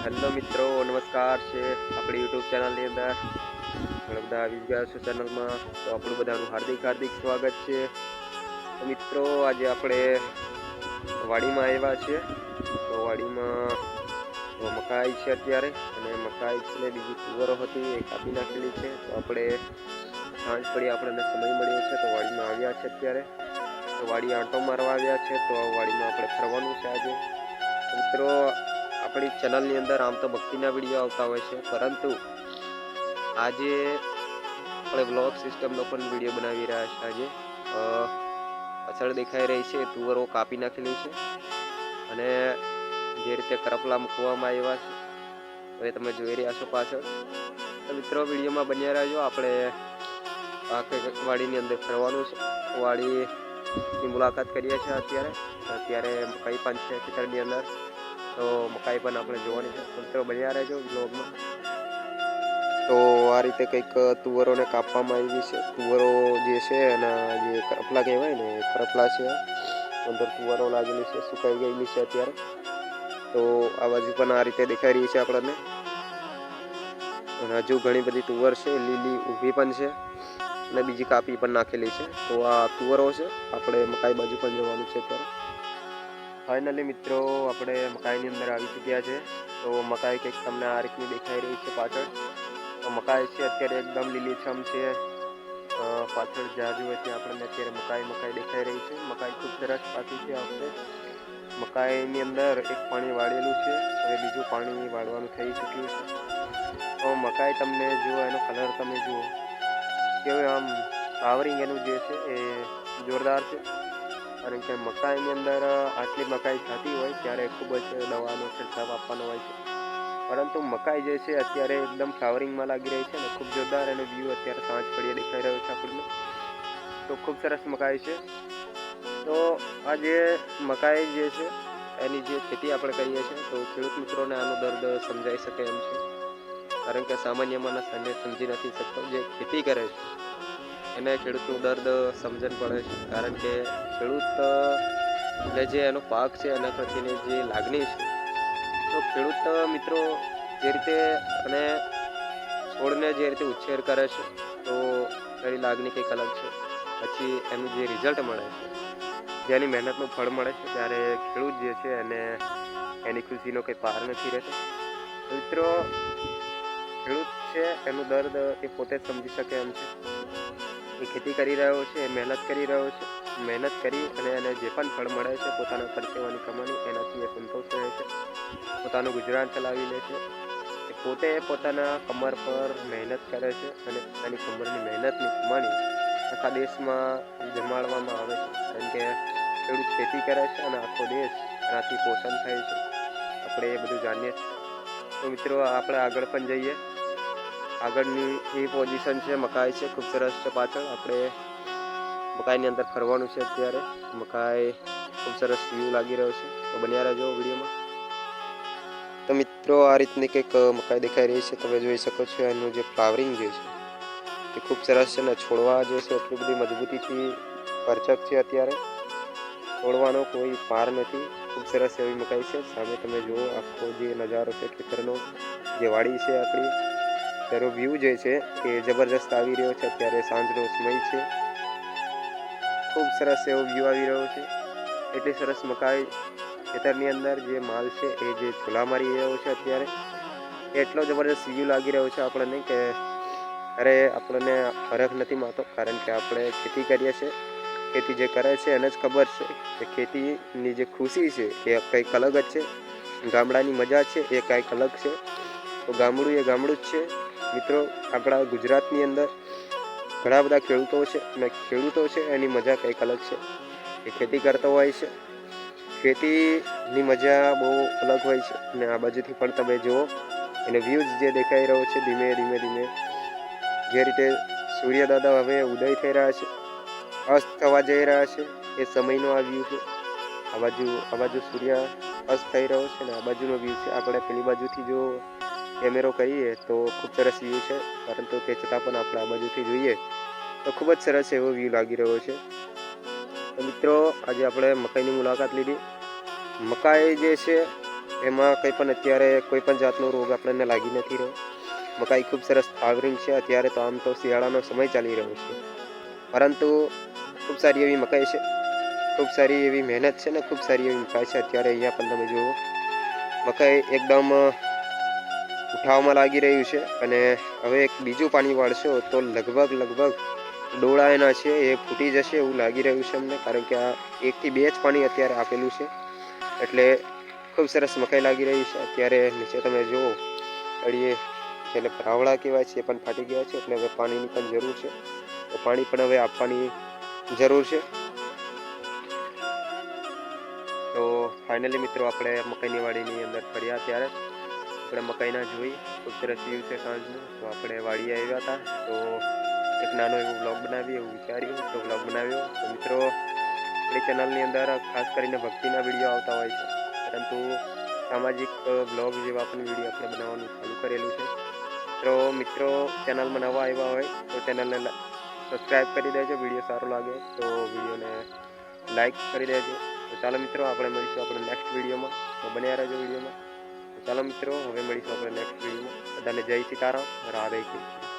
Hello મિત્રો, નમસ્કાર છે આપણી યુટ્યુબ ચેનલની અંદર. ઘણા બધા આવી ગયા છો ચેનલમાં, તો આપણું બધાનું હાર્દિક હાર્દિક સ્વાગત છે. તો મિત્રો, આજે આપણે વાડીમાં આવ્યા છીએ. તો વાડીમાં મકાઈ છે અત્યારે, અને મકાઈ છે બીજી તુવરો હતી, એ કાપી નાખેલી છે. તો આપણે સાંજ પડી આપણને સમય મળ્યો છે, તો વાડીમાં આવ્યા છે અત્યારે. તો વાડી આંટો મારવા આવ્યા છે, તો વાડીમાં આપણે ફરવાનું છે આજે. મિત્રો આપણી ચેનલની અંદર આમ તો ભક્તિના વીડિયો આવતા હોય છે પરંતુ આજે આપણે બ્લોગ સિસ્ટમનો પણ વીડિયો બનાવી રહ્યા છે આજે. અ, દેખાઈ રહી છે તુવરો કાપી નાખેલી છે અને જે રીતે કરપલા મૂકવામાં આવ્યા છે હવે તમે જોઈ રહ્યા છો પાછળ. તો મિત્રો વિડીયોમાં બન્યા રહેજો. આપણે આખે વાડીની અંદર ફરવાનું છે. વાડીની મુલાકાત કરીએ છીએ અત્યારે. અત્યારે કઈ છે ખેતરની અંદર. તો મકાઈ પણ આપણે જોવાની છે. મિત્રો બન્યા રહેજો બ્લોગમાં તો આ રીતે કંઈક તુવરોને કાપવામાં આવી છે. તુવરો જે છે એના જે કરપલા કહેવાય ને કરપલા છે. અંદર તુવરો લાગેલી છે, સુકાઈ ગયેલી છે અત્યારે. તો આ બાજુ પણ આ રીતે દેખાઈ રહી છે આપણને. અને હજુ ઘણી બધી તુવર છે, લીલી ઊભી પણ છે. અને બીજી કાપી પણ નાખેલી છે. તો આ તુવરો છે. આપણે મકાઈ બાજુ પણ જવાનું છે અત્યારે. ફાઇનલી મિત્રો, આપણે મકાઈની અંદર આવી ચૂક્યા છે. તો મકાઈ કંઈક તમને આ રીતની દેખાઈ રહી છે પાછળ. તો મકાઈ છે, અત્યારે એકદમ લીલીછમ છે. પાછળ જ્યાં જુએ ત્યાં આપણને અત્યારે મકાઈ મકાઈ દેખાઈ રહી છે. મકાઈ ખૂબ સરસ પાકી છે આપણે મકાઈની અંદર એક પાણી વાળેલું છે. હવે બીજું પાણી વાળવાનું થઈ ચૂક્યું છે. તો મકાઈ તમને જુઓ, એનો કલર તમે જુઓ. કેવું આમ પાવરિંગ એનું જે છે એ જોરદાર છે. કારણ કે મકાઈની અંદર આટલી મકાઈ થતી હોય ત્યારે ખૂબ જ દવાનો છંટકાવ આપવાનો હોય છે. પરંતુ મકાઈ જે છે, અત્યારે એકદમ ફ્લાવરિંગમાં લાગી રહી છે અને ખૂબ જોરદાર એનો વ્યૂ અત્યારે સાંજ પડીએ દેખાઈ રહ્યો છે આપણને. તો ખૂબ સરસ મકાઈ છે. તો આ જે મકાઈ જે છે, એની જે ખેતી આપણે કરીએ છીએ, તો ખેડૂત મિત્રોને આનો દર્દ સમજાઈ શકે એમ છે. કારણ કે સામાન્ય માણસ સમજી નથી શકતો જે ખેતી કરે છે. એને ખેડૂતનું દર્દ સમજણ પડે છે. કારણ કે ખેડૂત ને જે એનો પાક છે, એના પ્રત્યેની જે લાગણી છે, તો ખેડૂત મિત્રો જે રીતે અને છોડને જે રીતે ઉછેર કરે છે, તો એની લાગણી કંઈક અલગ છે. પછી એનું જે રિઝલ્ટ મળે છે, જેની મહેનતનું ફળ મળે છે, ત્યારે ખેડૂત જે છે, એને એની ખુશીનો કંઈ પાર નથી રહેતો. મિત્રો, ખેડૂત છે, એનું દર્દ એ પોતે જ સમજી શકે એમ છે. એ ખેતી કરી રહ્યો છે, એ મહેનત કરી રહ્યો છે. મહેનત કરી અને એને જે પણ ફળ મળે છે, પોતાના ખર્ચેવાની કમાણી એનાથી એ સંતોષ રહે છે. પોતાનું ગુજરાન ચલાવી લે છે. એ પોતે પોતાના કમર પર મહેનત કરે છે અને પોતાની કમરની મહેનતની કમાણી આખા દેશમાં જમાડવામાં આવે છે. કારણ કે ખેડૂત ખેતી કરે છે અને આખો દેશ એનાથી પોષણ થાય છે. આપણે એ બધું જાણીએ છીએ. તો મિત્રો, આપણે આગળ પણ જઈએ. આગળની એ પોઝિશન છે, મકાઈ છે, ખૂબ સરસ છે પાછળ. આપણે મકાઈની અંદર ફરવાનું છે અત્યારે. મકાઈ ખૂબ સરસ વ્યૂ લાગી રહ્યો છે. તો બન્યા રહેજો વિડીયોમાં. તો મિત્રો, આ રીતની કંઈક મકાઈ દેખાઈ રહી છે. તમે જોઈ શકો છો, એનું જે ફ્લાવરિંગ જે છે એ ખૂબ સરસ છે ને છોડવા જે છે, એટલી બધી મજબૂતીથી પરચક છે અત્યારે. છોડવાનો કોઈ પાર નથી. ખૂબ સરસ એવી મકાઈ છે. સામે તમે જુઓ, આખો જે નજારો છે ખેતરનો, જે વાડી છે આપણી તેનો વ્યૂ જે છે એ જબરજસ્ત આવી રહ્યો છે. અત્યારે સાંજનો સમય છે. ખૂબ સરસ એવો વ્યૂ આવી રહ્યો છે. એટલી સરસ મકાઈ ખેતરની અંદર જે માલ છે એ જે છોલા મારી રહ્યો છે અત્યારે. એટલો જબરજસ્ત વ્યૂ લાગી રહ્યો છે આપણને કે અરે આપણને ફરક નથી માતો કારણ કે આપણે ખેતી કરીએ છીએ. ખેતી જે કરે છે એને જ ખબર છે કે ખેતીની જે ખુશી છે એ કંઈક અલગ જ છે. ગામડાની મજા છે એ કંઈક અલગ છે. તો ગામડું એ ગામડું જ છે. મિત્રો, આપણા ગુજરાતની અંદર ઘણા બધા ખેડૂતો છે અને ખેડૂતો છે, એની મજા કંઈક અલગ છે. એ ખેતી કરતો હોય છે. ખેતીની મજા બહુ અલગ હોય છે અને આ બાજુથી પણ તમે જુઓ, એને વ્યૂઝ જે દેખાઈ રહ્યો છે ધીમે ધીમે ધીમે. જે રીતે સૂર્યદાદા હવે ઉદય થઈ રહ્યા છે, અસ્ત થવા જઈ રહ્યા છે, એ સમયનો આ વ્યૂ છે. આ બાજુ આ બાજુ સૂર્ય અસ્ત થઈ રહ્યો છે ને આ બાજુનો વ્યૂ છે. આપણે પેલી બાજુથી જો કેમેરો કરીએ તો ખૂબ સરસ વ્યૂ છે. પરંતુ તે છતાં પણ આપણે આ બાજુથી જોઈએ તો ખૂબ જ સરસ એવો વ્યૂ લાગી રહ્યો છે. તો મિત્રો, આજે આપણે મકાઈની મુલાકાત લીધી. મકાઈ જે છે, એમાં કંઈ પણ અત્યારે કોઈ પણ જાતનો રોગ આપણને લાગી નથી રહ્યો. મકાઈ ખૂબ સરસ ફ્લાવરિંગ છે. અત્યારે તો આમ તો શિયાળાનો સમય ચાલી રહ્યો છે. પરંતુ ખૂબ સારી એવી મકાઈ છે. ખૂબ સારી એવી મહેનત છે ને ખૂબ સારી એવી મકાઈ છે. અત્યારે અહીંયા પણ તમે જુઓ. મકાઈ એકદમ ઉઠાવવામાં લાગી રહ્યું છે અને હવે એક બીજું પાણી વાળશો તો લગભગ લગભગ ડોળા એના છે એ ફૂટી જશે એવું લાગી રહ્યું છે અમને, કારણ કે આ એકથી બે જ પાણી અત્યારે આપેલું છે. એટલે ખૂબ સરસ મકાઈ લાગી રહી છે. અત્યારે નીચે તમે જુઓ, અડીએ જેને ભરાવળા કહેવાય છે એ પણ ફાટી ગયા છે, એટલે હવે પાણીની પણ જરૂર છે. તો પાણી પણ હવે આપવાની જરૂર છે. તો ફાઇનલી મિત્રો આપણે મકાઈની વાડીની અંદર ફર્યા ત્યારે આપણે મકાઈના જોઈ. ખૂબ સરસ વ્યૂ છે સાંજનું તો આપણે વાડીએ આવ્યા હતા. તો એક નાનો એવો બ્લોગ બનાવીએ એવું વિચાર્યું. તો બ્લોગ બનાવ્યો. તો મિત્રો, આપણી ચેનલની અંદર ખાસ કરીને ભક્તિના વીડિયો આવતા હોય છે. પરંતુ સામાજિક બ્લોગ જેવા પણ વીડિયો આપણે બનાવવાનું ચાલુ કરેલું છે. તો મિત્રો ચેનલમાં નવા આવ્યા હોય, તો ચેનલને સબસ્ક્રાઈબ કરી દેજો. વીડિયો સારો લાગે તો વિડીયોને લાઈક કરી દેજો. તો ચાલો મિત્રો, આપણે મળીશું આપણે નેક્સ્ટ વિડીયોમાં તો બન્યા રહેજો વિડીયોમાં ચાલો મિત્રો હવે મળીશું આપણે નેક્સ્ટ વિડીયોમાં બધાને જય સીતારામ રાધે કૃષ્ણ.